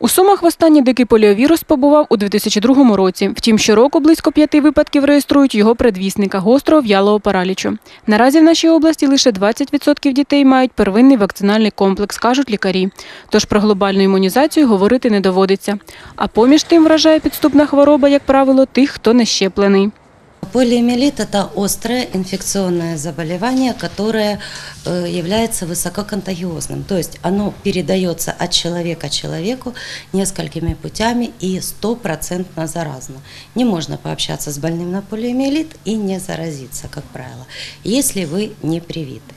У Сумах востаннє дикий поліовірус побував у 2002 році. Втім, щороку близько п'яти випадків реєструють його предвісника – гострого в'ялого паралічу. Наразі в нашій області лише 20% дітей мають первинний вакцинальний комплекс, кажуть лікарі. Тож про глобальну імунізацію говорити не доводиться. А поміж тим вражає підступна хвороба, як правило, тих, хто не щеплений. Полиомиелит – это острое инфекционное заболевание, которое э, является высококонтагиозным. То есть оно передается от человека человеку несколькими путями и стопроцентно заразно. Не можно пообщаться с больным на полиомиелит и не заразиться, как правило, если вы не привиты.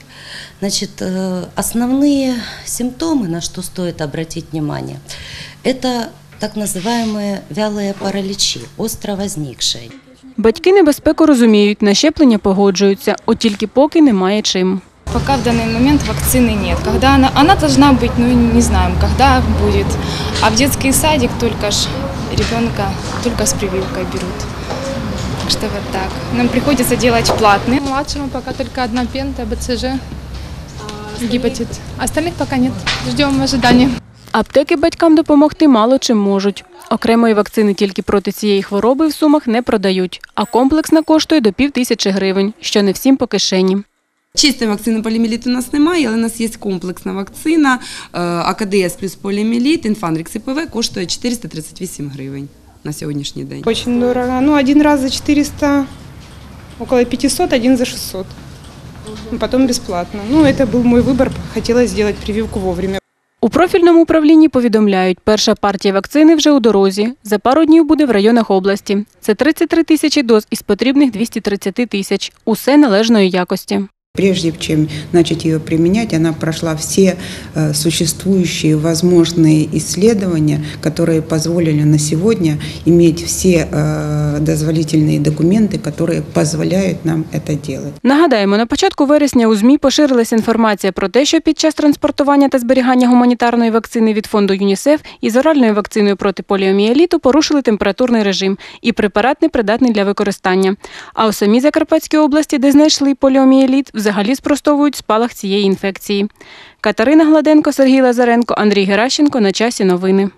Значит, э, основные симптомы, на что стоит обратить внимание, это так называемые вялые параличи, остро возникшие. Батьки небезпеку розуміють, на щеплення погоджуються, от тільки поки немає чим. Пока в данный момент вакцины нет. Когда она, она должна быть, ну не знаем, когда будет. А в детский садик только ж ребенка только с прививкой берут. Так что вот так. Нам приходится делать платные. Младшему пока только одна пента, БЦЖ, гепатит. Остальных пока нет. Ждем в ожидании. Аптеки батькам допомогти мало чим можуть. Окремої вакцини тільки проти цієї хвороби в сумах не продають, а комплексна коштує до пів тисячі гривень, що не всім по кишені. Чистої вакцини поліоміеліту у нас немає, але у нас є комплексна вакцина е, АКДС плюс поліоміеліт, інфанрікс ІПВ коштує 438 гривень на сьогоднішній день. Очень дорого. Ну, один раз за 400, около 500, один за 600. Ну, Потом бесплатно. Ну, это был мой выбор. Хотелось сделать прививку вовремя. У профільному управлінні повідомляють, перша партія вакцини вже у дорозі. За пару днів буде в районах області. Це 33 тисячі доз із потрібних 230 тисяч. Усе належної якості. Прежде чем начать ее применять, она прошла все э, существующие возможные исследования, которые позволили на сегодня иметь все э, дозволительные документы, которые позволяют нам это делать. Нагадаємо, на початку вересня у ЗМІ поширилася інформація про те, що під час транспортування та зберігання гуманітарної вакцини від фонду ЮНІСЕФ із оральною вакциною проти поліомієліту порушили температурний режим і препарат непридатний для використання. А у самій Закарпатській області, де знайшли поліомієліт, взагалі спростовують спалах цієї інфекції. Катерина Гладенко, Сергій Лазаренко, Андрій Геращенко. На часі новини.